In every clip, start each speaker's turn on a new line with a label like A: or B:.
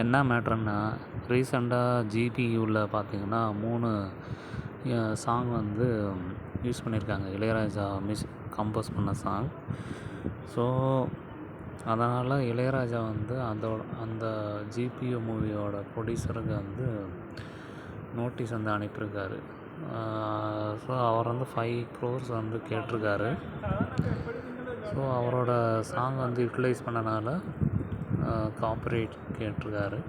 A: என்ன மேட்ருன்னா ரீசெண்டாக ஜிபியூவில் பார்த்தீங்கன்னா மூணு சாங் வந்து யூஸ் பண்ணியிருக்காங்க இளையராஜா மியூசிக் கம்போஸ் பண்ண சாங் ஸோ அதனால் இளையராஜா வந்து அதோட அந்த ஜிபியூ மூவியோட ப்ரொடியூசருக்கு வந்து நோட்டீஸ் வந்து அனுப்பியிருக்காரு. ஸோ அவர் வந்து ஃபைவ் க்ரோர்ஸ் வந்து கேட்டிருக்காரு. ஸோ அவரோட சாங் வந்து யூட்டிலைஸ் பண்ணனால காப்பரேட் கேட்டிருக்காரு.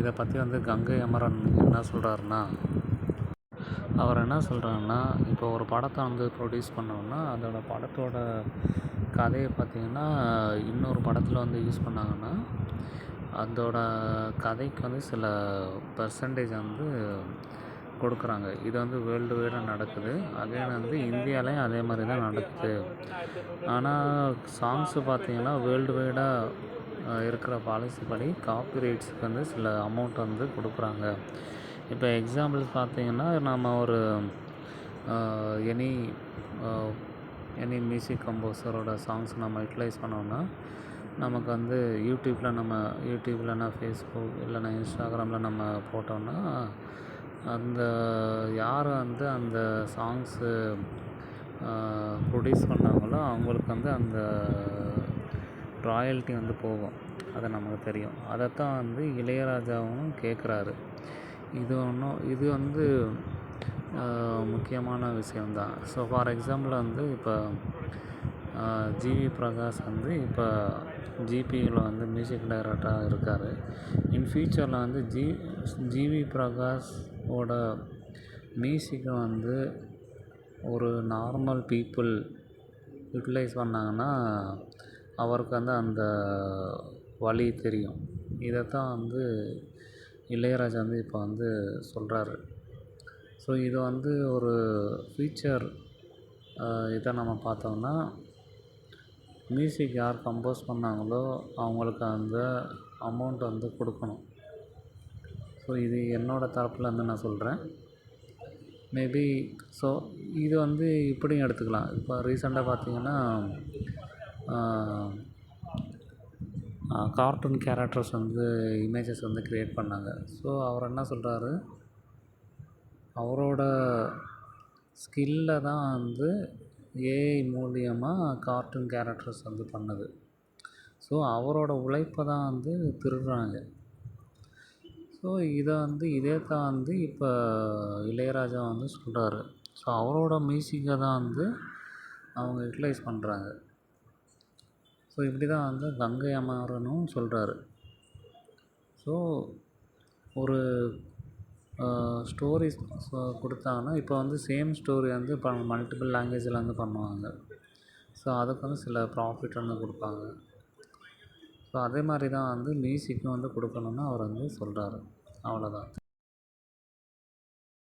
A: இதை பற்றி வந்து கங்கை அமரன் என்ன சொல்கிறாருன்னா அவர் என்ன சொல்கிறாருன்னா இப்போ ஒரு படத்தை வந்து ப்ரொடியூஸ் பண்ணோம்னா அதோட படத்தோட கதையை பார்த்திங்கன்னா இன்னொரு படத்தில் வந்து யூஸ் பண்ணாங்கன்னா அதோட கதைக்கு வந்து சில பர்சன்டேஜ் வந்து கொடுக்குறாங்க. இது வந்து வேர்ல்டு வைடாக நடக்குது. அகைன் வந்து இந்தியாலையும் அதே மாதிரி தான் நடக்குது. ஆனால் சாங்ஸு பார்த்தீங்கன்னா வேர்ல்டு வைடாக இருக்கிற பாலிசி படி காப்பிரைட்ஸுக்கு வந்து சில அமௌண்ட் வந்து கொடுக்குறாங்க. இப்போ எக்ஸாம்பிள் பார்த்தீங்கன்னா நம்ம ஒரு எனி எனி மியூசிக் கம்போஸரோட சாங்ஸ் நம்ம யூட்டிலைஸ் பண்ணோம்னா நமக்கு வந்து யூடியூப்பில் நம்ம யூடியூப் இல்லைனா ஃபேஸ்புக் இல்லைனா இன்ஸ்டாகிராமில் நம்ம போட்டோம்னா அந்த யார் வந்து அந்த சாங்ஸு ப்ரொடியூஸ் பண்ணாங்களோ அவங்களுக்கு வந்து அந்த ராயல்ட்டி வந்து போகும். அது நமக்கு தெரியும். அதைத்தான் வந்து இளையராஜாவும் கேட்குறாரு இது ஒன்றும் இது வந்து முக்கியமான விஷயம்தான். ஸோ ஃபார் எக்ஸாம்பிள் வந்து இப்போ ஜிவி பிரகாஷ் வந்து இப்போ ஜிபியில் வந்து மியூசிக் டைரக்டராக இருக்கார். இன் ஃபியூச்சரில் வந்து ஜி ஜிவி பிரகாஷோட மியூசிக்கை வந்து ஒரு நார்மல் பீப்புள் யூட்டிலைஸ் பண்ணாங்கன்னா அவருக்கு வந்து அந்த வழி தெரியும். இதைத்தான் வந்து இளையராஜா வந்து இப்போ வந்து சொல்கிறாரு ஸோ இது வந்து ஒரு ஃப்யூச்சர் இதை நம்ம பார்த்தோம்னா மியூசிக் யார் கம்போஸ் பண்ணாங்களோ அவங்களுக்கு அந்த அமௌண்ட் வந்து கொடுக்கணும். ஸோ இது என்னோடய தரப்புலேருந்து நான் சொல்கிறேன் மேபி ஸோ இது வந்து இப்படியும் எடுத்துக்கலாம். இப்போ ரீசெண்டாக பார்த்தீங்கன்னா கார்ட்டூன் கேரக்டர்ஸ் வந்து இமேஜஸ் வந்து க்ரியேட் பண்ணாங்க. ஸோ அவர் என்ன சொல்கிறாரு அவரோட ஸ்கில்ல தான் வந்து ஏஐ மூலியமாக கார்ட்டூன் கேரக்டர்ஸ் வந்து பண்ணுது. ஸோ அவரோட உழைப்பை தான் வந்து திருடுறாங்க. ஸோ இதை வந்து இதே தான் வந்து இப்போ இளையராஜா வந்து சொல்கிறாரு ஸோ அவரோட மியூசிக்கை தான் வந்து அவங்க யூட்டிலைஸ் பண்ணுறாங்க ஸோ இப்படி தான் வந்து கங்கை அமரனும் சொல்கிறாரு ஸோ ஒரு ஸ்டோரிஸ் கொடுத்தாங்கன்னா இப்போ வந்து சேம் ஸ்டோரி வந்து இப்போ மல்டிபிள் லாங்குவேஜில் வந்து பண்ணுவாங்க. ஸோ அதுக்கு வந்து சில ப்ராஃபிட் வந்து கொடுப்பாங்க. ஸோ அதே மாதிரி தான் வந்து மியூசிக்கும் வந்து கொடுக்கணுன்னு அவர் வந்து சொல்கிறாரு அவ்வளோதான்